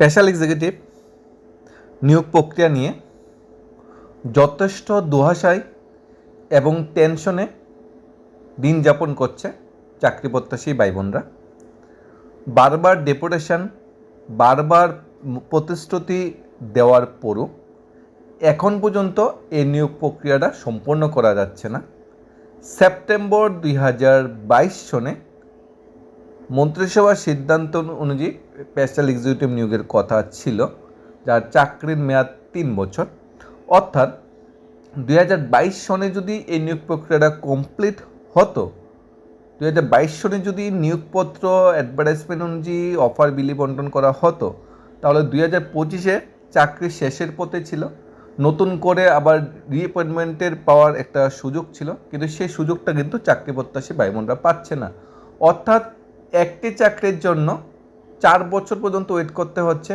Special executive নিয়োগ প্রক্রিয়া নিয়ে যথেষ্ট দুহাশায় এবং টেনশনে দিন যাপন করছে চাকরি প্রত্যাশী ভাই বোনরা বারবার ডেপুটেশন, বারবার প্রতিশ্রুতি দেওয়ার পরও এখন পর্যন্ত এই নিয়োগ প্রক্রিয়াটা সম্পন্ন করা যাচ্ছে না। সেপ্টেম্বর দুই হাজার বাইশ সনে মন্ত্রিসভার সিদ্ধান্ত অনুযায়ী স্পেশাল এক্সিকিউটিভ নিয়োগের কথা ছিল, যার চাকরির মেয়াদ তিন বছর। অর্থাৎ দুই হাজার বাইশ সনে যদি এই নিয়োগ প্রক্রিয়াটা কমপ্লিট হতো, দুই হাজার বাইশ সনে যদি নিয়োগপত্র অ্যাডভার্টাইজমেন্ট অনুযায়ী অফার বিলি বন্টন করা হতো, তাহলে দুই হাজার পঁচিশে চাকরি শেষের পথে ছিল। নতুন করে আবার রিঅ্যাপয়েন্টমেন্টের পাওয়ার একটা সুযোগ ছিল, কিন্তু সেই সুযোগটা কিন্তু চাকরি প্রত্যাশী ভাইবোনরা পাচ্ছে না। অর্থাৎ একটি চাকরির জন্য চার বছর পর্যন্ত ওয়েট করতে হচ্ছে।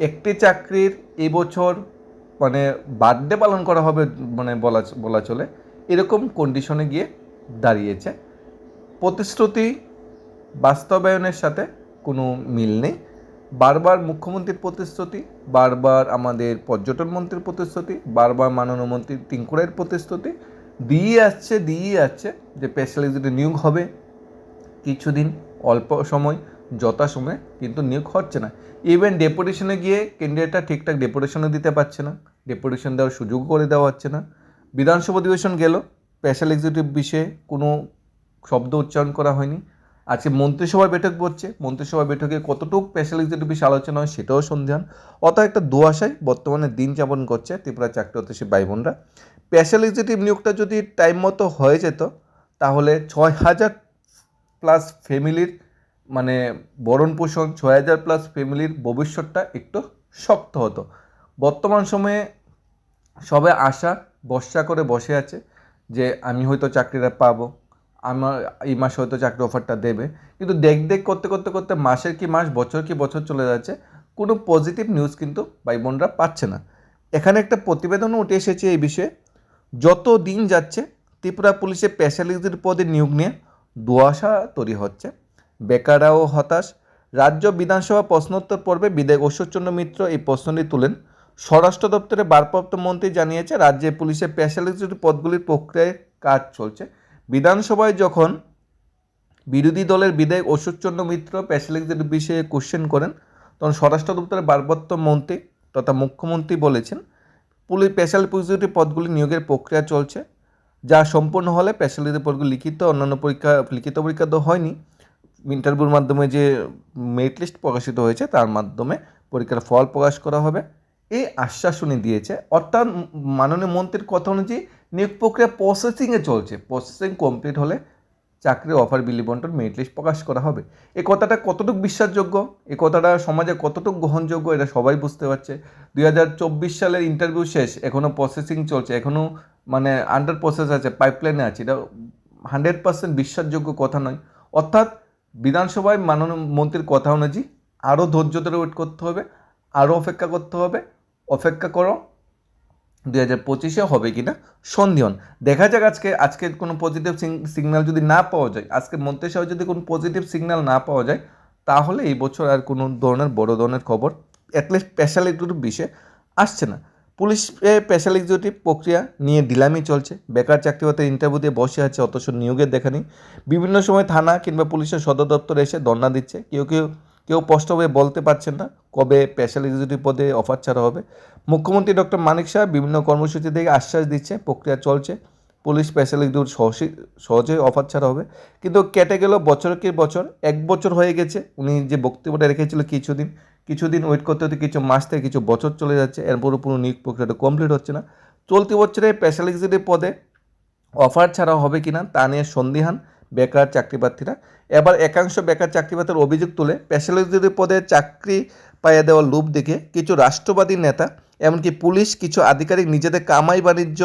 একটি চাকরির এবছর মানে বার্থডে পালন করা হবে মানে বলা বলা চলে, এরকম কন্ডিশনে গিয়ে দাঁড়িয়েছে। প্রতিশ্রুতি বাস্তবায়নের সাথে কোনো মিল নেই। বারবার মুখ্যমন্ত্রীর প্রতিশ্রুতি, বারবার আমাদের পর্যটন মন্ত্রীর প্রতিশ্রুতি, বারবার মাননীয় মন্ত্রী তিঙ্কুরের প্রতিশ্রুতি, দিয়ে আসছে দিয়ে আসছে যে স্পেশালিস্ট নিয়োগ হবে, কিছুদিন অল্প সময় যথাসময়ে কিন্তু নিয়োগ হচ্ছে না। ইভেন ডেপুটেশনে গিয়ে ক্যান্ডিডেটটা ঠিকঠাক ডেপুটেশনও দিতে পারছে না ডেপুটেশন দেওয়ার সুযোগ করে দেওয়া হচ্ছে না। বিধানসভা অধিবেশন গেল স্পেশাল এক্সিকিউটিভ বিষয়ে কোনো শব্দ উচ্চারণ করা হয়নি। আজকে মন্ত্রিসভা বৈঠক বসছে মন্ত্রিসভা বৈঠকে কতটুকু স্পেশাল এক্সিকিউটিভ বিষয়ে আলোচনা হয় সেটাও সন্ধান অত একটা দুয়াশায় বর্তমানে দিন যাপন করছে ত্রিপুরা চাকরি হতেছে ভাই বোনরা স্পেশাল এক্সিকিউটিভ নিয়োগটা যদি টাইম মতো হয়ে যেত, তাহলে ছয় হাজার প্লাস ফ্যামিলির মানে বরণ পোষণ ছয় হাজার প্লাস ফ্যামিলির ভবিষ্যৎটা একটু শক্ত হতো। বর্তমান সময়ে সবে আশা বর্ষা করে বসে আছে যে আমি হয়তো চাকরিটা পাবো, আমার এই মাসে হয়তো চাকরি অফারটা দেবে। কিন্তু দেখ দেখ করতে করতে করতে মাসের কি মাস, বছর কি বছর চলে যাচ্ছে, কোনো পজিটিভ নিউজ কিন্তু ভাই বোনরা পাচ্ছে না। এখানে একটা প্রতিবেদনও উঠে এসেছে এই বিষয়ে। যত দিন যাচ্ছে, ত্রিপুরা পুলিশের স্পেশালিস্টের পদে নিয়োগ নিয়ে দুয়াশা তৈরি হচ্ছে। বেকাররাও হতাশ। রাজ্য বিধানসভা প্রশ্নোত্তর পর্বে বিধায়ক ঐশ্বরচন্দ্র মিত্র এই প্রশ্নটি তুলেন। স্বরাষ্ট্র দপ্তরের ভারপ্রাপ্ত মন্ত্রী জানিয়েছে, রাজ্যে পুলিশের স্পেশালিস্ট পদগুলির প্রক্রিয়ায় কাজ চলছে। বিধানসভায় যখন বিরোধী দলের বিধায়ক অশোকচন্দ্র মিত্র স্পেশালিস্টদের বিষয়ে কোশ্চেন করেন, তখন স্বরাষ্ট্র দপ্তরের ভারপ্রাপ্ত মন্ত্রী তথা মুখ্যমন্ত্রী বলেছেন, পুলিশ স্পেশাল পদগুলি নিয়োগের প্রক্রিয়া চলছে। যা সম্পূর্ণ হলে স্পেশালিটি পদগুলি লিখিত, অন্যান্য পরীক্ষা, লিখিত পরীক্ষা তো হয়নি। ইন্টারভিউর মাধ্যমে যে মেরিট লিস্ট প্রকাশিত হয়েছে, তার মাধ্যমে পরীক্ষার ফল প্রকাশ করা হবে। এই আশ্বাস উনি দিয়েছে। অর্থাৎ মাননীয় মন্ত্রীর কথা অনুযায়ী নিয়োগ প্রক্রিয়া প্রসেসিংয়ে চলছে। প্রসেসিং কমপ্লিট হলে চাকরির অফার বিলি বন্টন মেরিট লিস্ট প্রকাশ করা হবে। এই কথাটা কতটুকু বিশ্বাসযোগ্য? এই কথাটা সমাজে কতটুকু গ্রহণযোগ্য? এটা সবাই বুঝতে পারছে। দুই হাজার চব্বিশ সালের ইন্টারভিউ শেষ এখনও প্রসেসিং চলছে এখনও মানে আন্ডার প্রসেস আছে পাইপলাইনে আছে, এটা হান্ড্রেড পার্সেন্ট বিশ্বাসযোগ্য কথা নয়। অর্থাৎ বিধানসভায় মাননীয় মন্ত্রীর কথা অনুযায়ী আরও ধৈর্য ধরে ওয়েট করতে হবে আরও অপেক্ষা করতে হবে, অপেক্ষা করো, দুই হাজার পঁচিশে হবে কি না সন্দেহন দেখা যাক আজকে আজকে কোনো পজিটিভ সিগন্যাল যদি না পাওয়া যায়, আজকে মন্ত্রিসভায় যদি কোনো পজিটিভ সিগন্যাল না পাওয়া যায়, তাহলে এই বছর আর কোনো ধরনের বড় ধরনের খবর অ্যাটলিস্ট স্পেশাল এক্সিকিউটিভ বিষয়ে আসছে না। পুলিশ স্পেশাল এক্সিকিউটিভ প্রক্রিয়া নিয়ে ডিলামি চলছে। বেকার চাকরি ইন্টারভিউ দিয়ে বসে আছে, অথচ নিয়োগের দেখা নেই। বিভিন্ন সময় থানা কিংবা পুলিশের সদর দপ্তরে এসে ধর্ণা দিচ্ছে। কেউ কেউ কেউ স্পষ্টভাবে বলতে পারছেন না কবে স্পেশাল এক্সিকিউটিভ পদে অফার ছাড়া হবে। মুখ্যমন্ত্রী ডক্টর মানিক শাহ বিভিন্ন কর্মসূচি থেকে আশ্বাস দিচ্ছে, প্রক্রিয়া চলছে। পুলিশ স্পেশাল এক্সিকিউটিভ সহজে সহজেই অফার ছাড়া হবে। কিন্তু কেটে গেল বছরের কি বছর, এক বছর হয়ে গেছে। উনি যে বক্তব্যটা রেখেছিল কিছুদিন কিছুদিন ওয়েট করতে হতে কিছু মাস থেকে কিছু বছর চলে যাচ্ছে এরপরও পুরো নিয়োগ প্রক্রিয়াটা কমপ্লিট হচ্ছে না। চলতি বছরে স্পেশাল এক্সিকিউটিভ পদে অফার ছাড়া হবে কি না তা নিয়ে সন্দিহান বেকার চাকরি প্রার্থীরা এবার একাংশ বেকার চাকরি প্রার্থীর অভিযোগ তুলে স্পেশাল এক্সিকিউটিভ পদে চাকরি পাইয়ে দেওয়ার লোভ দেখে কিছু রাষ্ট্রবাদী নেতা, এমনকি পুলিশ কিছু আধিকারিক নিজেদের কামাই বাণিজ্য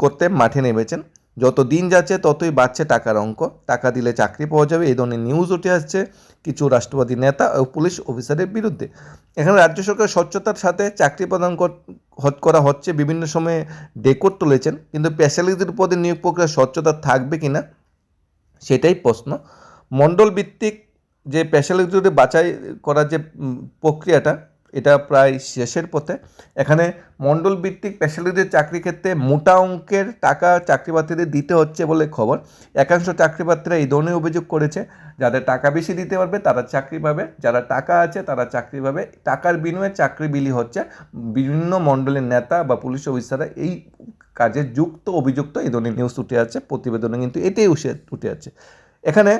করতে মাঠে নেমেছেন। যত দিন যাচ্ছে, ততই বাড়ছে টাকার অঙ্ক। টাকা দিলে চাকরি পাওয়া যাবে। এই ধরনের নিউজ উঠে আসছে কিছু রাষ্ট্রবাদী নেতা ও পুলিশ অফিসারের বিরুদ্ধে। এখানে রাজ্য সরকার স্বচ্ছতার সাথে চাকরি প্রদান কর- হচ্ছে। বিভিন্ন সময়ে ডেকোর তুলেছেন। কিন্তু স্পেশালিস্টের পদে নিয়োগ প্রক্রিয়া স্বচ্ছতা থাকবে কি না, সেটাই প্রশ্ন। মণ্ডল ভিত্তিক যে স্পেশালিটি বাছাই করার যে প্রক্রিয়াটা এটা প্রায় শেষের পথে। এখানে মণ্ডল ভিত্তিক স্পেশালিটির চাকরি ক্ষেত্রে মোটা অঙ্কের টাকা চাকরি প্রার্থীদের দিতে হচ্ছে বলে খবর। একাংশ চাকরি প্রার্থীরা এই ধরনের অভিযোগ করেছে। যাদের টাকা বেশি দিতে পারবে, তারা চাকরি পাবে। যারা টাকা আছে, তারা চাকরি পাবে। টাকার বিনিময়ে চাকরি বিলি হচ্ছে। বিভিন্ন মণ্ডলের নেতা বা পুলিশ অফিসাররা এই কাজে যুক্ত, অভিযুক্ত এই ধরনের নিউজ উঠে আছে প্রতিবেদনে কিন্তু এটাই উঠে উঠে আছে। এখানে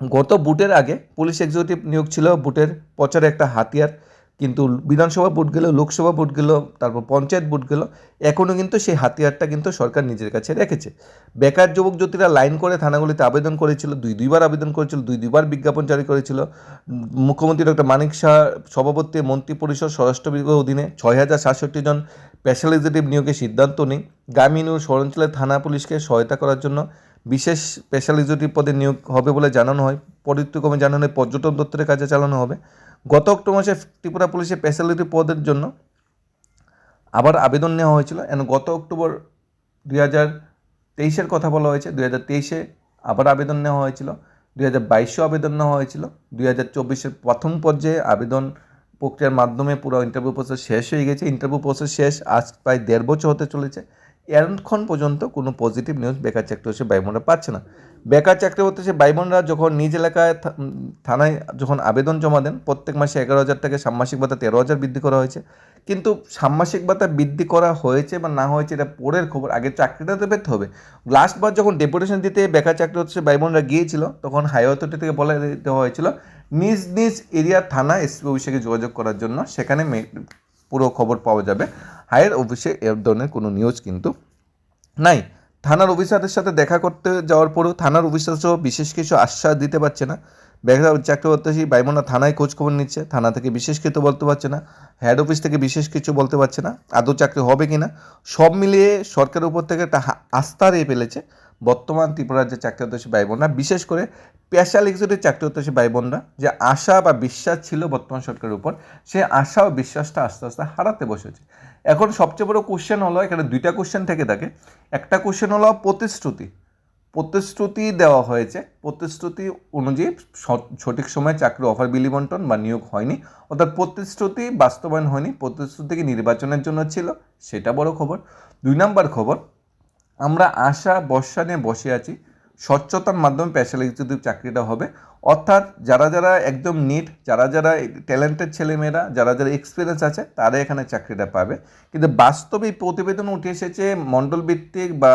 গত বুটের আগে পুলিশ এক্সিকিউটিভ নিয়োগ ছিল। বুটের প্রচারে একটা হাতিয়ার। কিন্তু বিধানসভা ভোট গেল লোকসভা ভোট গেল তারপর পঞ্চায়েত ভোট গেল এখনও কিন্তু সেই হাতিয়ারটা কিন্তু সরকার নিজের কাছে রেখেছে। বেকার যুবক জ্যোতিরা লাইন করে থানাগুলিতে আবেদন করেছিল, দুই দুইবার আবেদন করেছিল, দুই দুইবার বিজ্ঞাপন জারি করেছিল। মুখ্যমন্ত্রী ডক্টর মানিক শাহ সভাপতি মন্ত্রী পরিষদ স্বরাষ্ট্র বিভাগের অধীনে ছয় হাজার সাতষট্টি জন স্পেশালিজেটিভ নিয়োগের সিদ্ধান্ত নেই। গ্রামীণ ও শহরাঞ্চলের থানা পুলিশকে সহায়তা করার জন্য বিশেষ স্পেশালিজেটিভ পদে নিয়োগ হবে বলে জানানো হয়। পরিত্যক্রমে জানানো পর্যটন দপ্তরের কাজে চালানো হবে। গত অক্টোবর মাসে ত্রিপুরা পুলিশের স্পেশালিটি পদের জন্য আবার আবেদন নেওয়া হয়েছিল। এবং গত অক্টোবর দুই হাজার তেইশের কথা বলা হয়েছে, দুই হাজার তেইশে আবার আবেদন নেওয়া হয়েছিল, দুই হাজার বাইশেও আবেদন নেওয়া হয়েছিল, দুই হাজার চব্বিশের প্রথম পর্যায়ে আবেদন প্রক্রিয়ার মাধ্যমে পুরো ইন্টারভিউ প্রসেস শেষ হয়ে গেছে। ইন্টারভিউ প্রসেস শেষ আজ প্রায় দেড় বছর হতে চলেছে। এখন পর্যন্ত কোনো পজিটিভ নিউজ বেকার চাকরি হচ্ছে বাইমনরা পাচ্ছে না। বেকার চাকরি হচ্ছে বাইমনরা যখন নিজ এলাকায় থানায় যখন আবেদন জমা দেন, প্রত্যেক মাসে এগারো হাজার থেকে সাম্মাসিক ভাতা তেরো হাজার বৃদ্ধি করা হয়েছে। কিন্তু সাম্মাসিক ভাতা বৃদ্ধি করা হয়েছে বা না হয়েছে এটা পরের খবর, আগে চাকরিটা তো পেতে হবে। লাস্টবার যখন ডেপুটেশন দিতে বেকার চাকরি হচ্ছে বাইমনরা গিয়েছিল, তখন হাই অথরিটি থেকে বলে দেওয়া হয়েছিল, নিজ নিজ এরিয়ার থানা এসপি অফিসে যোগাযোগ করার জন্য সেখানে পুরো খবর পাওয়া যাবে। হায়ার অফিসে এ ধরনের কোনো নিউজ কিন্তু নাই। থানার অফিসারদের সাথে দেখা করতে যাওয়ার পরেও থানার অফিসারও বিশেষ কিছু আশ্বাস দিতে পারছে না। বেকার চাকরি প্রত্যাশী বাইমনা থানায় খোঁজ খবর নিচ্ছে, থানা থেকে বিশেষ কিছু বলতে পারছে না হেড অফিস থেকে বিশেষ কিছু বলতে পারছে না, আদৌ চাকরি হবে কি না সব মিলিয়ে সরকারের উপর থেকে একটা আস্থা দিয়ে ফেলেছে বর্তমান ত্রিপুরার যে চাকরি প্রত্যাশী ভাই বিশেষ করে স্পেশাল এক্সিকিউটিভ চাকরি প্রত্যাশী ভাই বোনরা যে আশা বা বিশ্বাস ছিল বর্তমান সরকারের উপর, সে আশা ও বিশ্বাসটা আস্তে আস্তে হারাতে বসেছে। এখন সবচেয়ে বড় কোশ্চেন হলো, এখানে দুইটা কোশ্চেন থেকে থাকে। একটা কোশ্চেন হলো প্রতিশ্রুতি। প্রতিশ্রুতি দেওয়া হয়েছে। প্রতিশ্রুতি অনুযায়ী সঠিক সময়ে চাকরি অফার বিলি বন্টন বা নিয়োগ হয়নি। অর্থাৎ প্রতিশ্রুতি বাস্তবায়ন হয়নি। প্রতিশ্রুতি নির্বাচনের জন্য ছিল? সেটা বড় খবর। দুই নাম্বার খবর, আমরা আশা বর্ষা নিয়ে বসে আছি। স্বচ্ছতার মাধ্যমে স্পেশাল এক্সিকিউটিভ চাকরিটা হবে। অর্থাৎ যারা যারা একদম নিট যারা যারা ট্যালেন্টেড ছেলেমেয়েরা, যারা যারা এক্সপিরিয়েন্স আছে তারা এখানে চাকরিটা পাবে। কিন্তু বাস্তবে প্রতিবেদন উঠে এসেছে মণ্ডল ভিত্তিক বা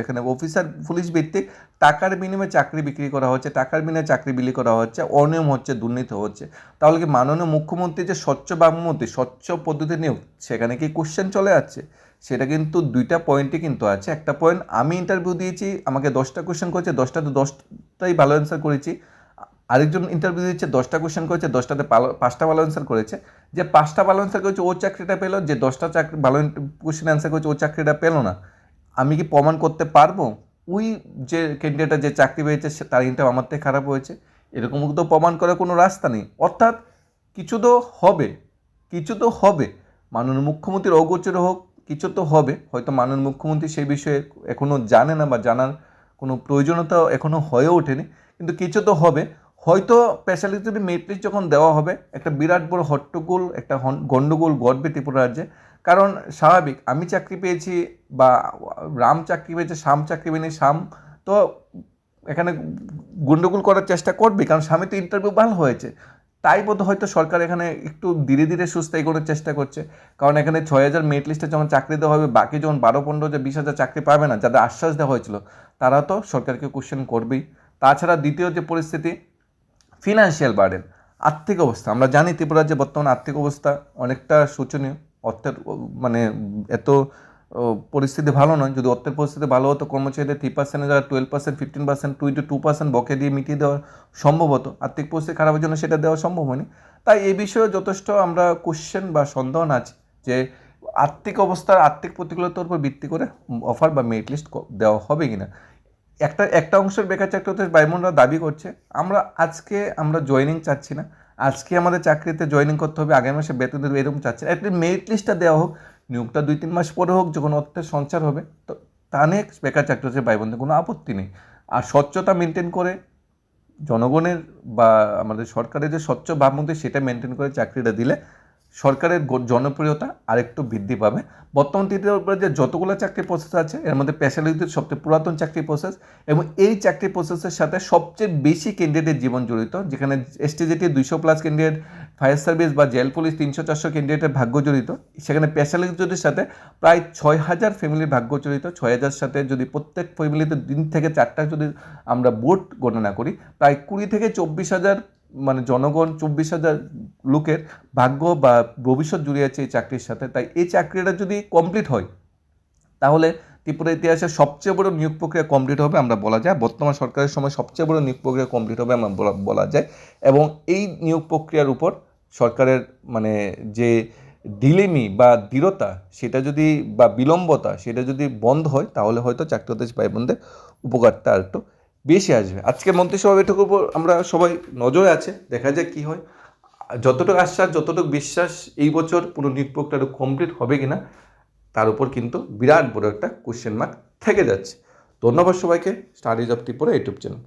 এখানে অফিসার পুলিশ ভিত্তিক টাকার বিনিময়ে চাকরি বিক্রি করা হচ্ছে, টাকার বিনিময়ে চাকরি বিলি করা হচ্ছে, অনিয়ম হচ্ছে, দুর্নীতি হচ্ছে। তাহলে কি মাননীয় মুখ্যমন্ত্রী যে স্বচ্ছ বামমন্ত্রী, স্বচ্ছ পদ্ধতি নিয়োগ, সেখানে কি কোশ্চেন চলে যাচ্ছে সেটা কিন্তু দুইটা পয়েন্টই কিন্তু আছে। একটা পয়েন্ট আমি ইন্টারভিউ দিয়েছি, আমাকে দশটা কোশ্চেন করেছে দশটাতে দশটাই ভালো অ্যান্সার করেছি। আরেকজন ইন্টারভিউ দিচ্ছে দশটা কোশ্চেন করেছে, দশটাতে পাঁচটা ভালো অ্যান্সার করেছে। যে পাঁচটা ভালো অ্যান্সার করেছে, ও চাকরিটা পেল, যে দশটা চাকরি ভালো কোশ্চেন অ্যান্সার করেছে, ও চাকরিটা পেল না। আমি কি প্রমাণ করতে পারব? ওই যে ক্যান্ডিডেটটা যে চাকরি পেয়েছে তার ইন্টারভিউ আমার থেকে খারাপ হয়েছে। এরকম তো প্রমাণ করার কোনো রাস্তা নেই। অর্থাৎ কিছু তো হবে, কিছু তো হবে। মাননীয় মুখ্যমন্ত্রীর অগোচর হোক, কিছু তো হবে। হয়তো মাননীয় মুখ্যমন্ত্রী সেই বিষয়ে এখনও জানে না বা জানার কোনো প্রয়োজনীয়তা এখনও হয়ে ওঠেনি। কিন্তু কিছু তো হবে। হয়তো স্পেশালিটি লিস্ট যখন দেওয়া হবে, একটা বিরাট বড় হট্টগোল, একটা গন্ডগোল গড়বে ত্রিপুরা রাজ্যে। কারণ স্বাভাবিক, আমি চাকরি পেয়েছি বা রাম চাকরি পেয়েছে শ্যাম চাকরি পেয়েনি শ্যাম তো এখানে গন্ডগোল করার চেষ্টা করবে, কারণ স্বামী তো ইন্টারভিউ ভালো হয়েছে। তাই বোধ হয়তো সরকার এখানে একটু ধীরে ধীরে সুস্থ এগোনোর চেষ্টা করছে। কারণ এখানে ছয় হাজার মেরিট লিস্টে যখন চাকরি দেওয়া হবে, বাকি যখন বারো, পনেরো যে বিশ হাজার চাকরি পাবে না, যাদের আশ্বাস দেওয়া হয়েছিল, তারা তো সরকারকে কোশ্চেন করবেই। তাছাড়া দ্বিতীয় যে পরিস্থিতি ফিনান্সিয়াল বার্ডেন আর্থিক অবস্থা। আমরা জানি ত্রিপুরার যে বর্তমান আর্থিক অবস্থা অনেকটা শোচনীয়। অর্থের মানে এত পরিস্থিতি ভালো নয়। যদি অর্থের পরিস্থিতি ভালো হতো, কর্মচারীদের থ্রি পার্সেন্টের জায়গায় twelve percent fifteen percent two two percent বকে দিয়ে মিটিয়ে দেওয়া সম্ভব হতো। আর্থিক পরিস্থিতি খারাপের জন্য সেটা দেওয়া সম্ভব হয়নি। তাই এই বিষয়ে যথেষ্ট আমরা কোশ্চেন বা সন্দেহ আছে যে আর্থিক অবস্থার আর্থিক প্রতিকূলতার উপর ভিত্তি করে অফার বা মেরিট লিস্ট দেওয়া হবে কিনা। একটা একটা অংশের বেকার চাকরি হতে বাইমনরা দাবি করছে, আমরা আজকে, আমরা জয়েনিং চাচ্ছি না। আজকে আমাদের চাকরিতে জয়েনিং করতে হবে, আগামী মাসে বেতন দেবে, এরকম চাচ্ছে না। একটি মেরিট লিস্টটা দেওয়া হোক, নিয়োগটা দুই, তিন মাস পরে হোক যখন অর্থের সঞ্চার হবে, তো তা নিয়ে বেকার চাকরি হচ্ছে ভাইবোনদের কোনো আপত্তি নেই। আর স্বচ্ছতা মেনটেন করে জনগণের বা আমাদের সরকারের যে স্বচ্ছ ভাবমূর্তি, সেটা মেনটেন করে চাকরিটা দিলে সরকারের জনপ্রিয়তা আরেকটু বৃদ্ধি পাবে। বর্তমান তৃতীয় যে যতগুলো চাকরি প্রসেস আছে, এর মধ্যে স্পেশালিটির সবচেয়ে পুরাতন চাকরি প্রসেস এবং এই চাকরি প্রসেসের সাথে সবচেয়ে বেশি ক্যান্ডিডেট জীবন জড়িত, যেখানে এসটিজিটি দুইশো প্লাস ক্যান্ডিডেট ফায়ার সার্ভিস বা জেল পুলিশ তিনশো চারশো ক্যান্ডিডেটের ভাগ্য জড়িত। সেখানে স্পেশালিটির সাথে প্রায় ছয় হাজার ফ্যামিলির ভাগ্য জড়িত। ছয় হাজার সাথে যদি প্রত্যেক ফ্যামিলিতে দিন থেকে চারটা যদি আমরা বোট গণনা করি, প্রায় কুড়ি থেকে চব্বিশ হাজার মানে জনগণ চব্বিশ হাজার লোকের ভাগ্য বা ভবিষ্যৎ জুড়ে আছে এই চাকরির সাথে, তাই এই চাকরিটা যদি কমপ্লিট হয়, তাহলে ত্রিপুরা ইতিহাসে সবচেয়ে বড় নিয়োগ প্রক্রিয়া কমপ্লিট হবে আমরা বলা যায়। বর্তমান সরকারের সময় সবচেয়ে বড় নিয়োগ প্রক্রিয়া কমপ্লিট হবে আমরা বলা- যায়। এবং এই নিয়োগ প্রক্রিয়ার উপর সরকারের মানে যে ডিলেমি বা দৃঢ়তা, সেটা যদি বা বিলম্বতা, সেটা যদি বন্ধ হয়, তাহলে হয়তো চাকরিতে ভাই বোনদের উপকারটা আর একটু বেশি আসবে। আজকে মন্ত্রিসভা বৈঠকের উপর আমরা সবাই নজরে আছে, দেখা যাক কি হয়। যতটুকু আশ্বাস, যতটুকু বিশ্বাস এই বছর পুরো নিট প্রক্রিয়াটা কমপ্লিট হবে কিনা, তার উপর কিন্তু বিরাট বড় একটা কোশ্চেন মার্ক থেকে যাচ্ছে। ধন্যবাদ সবাইকে studies of Tripura YouTube channel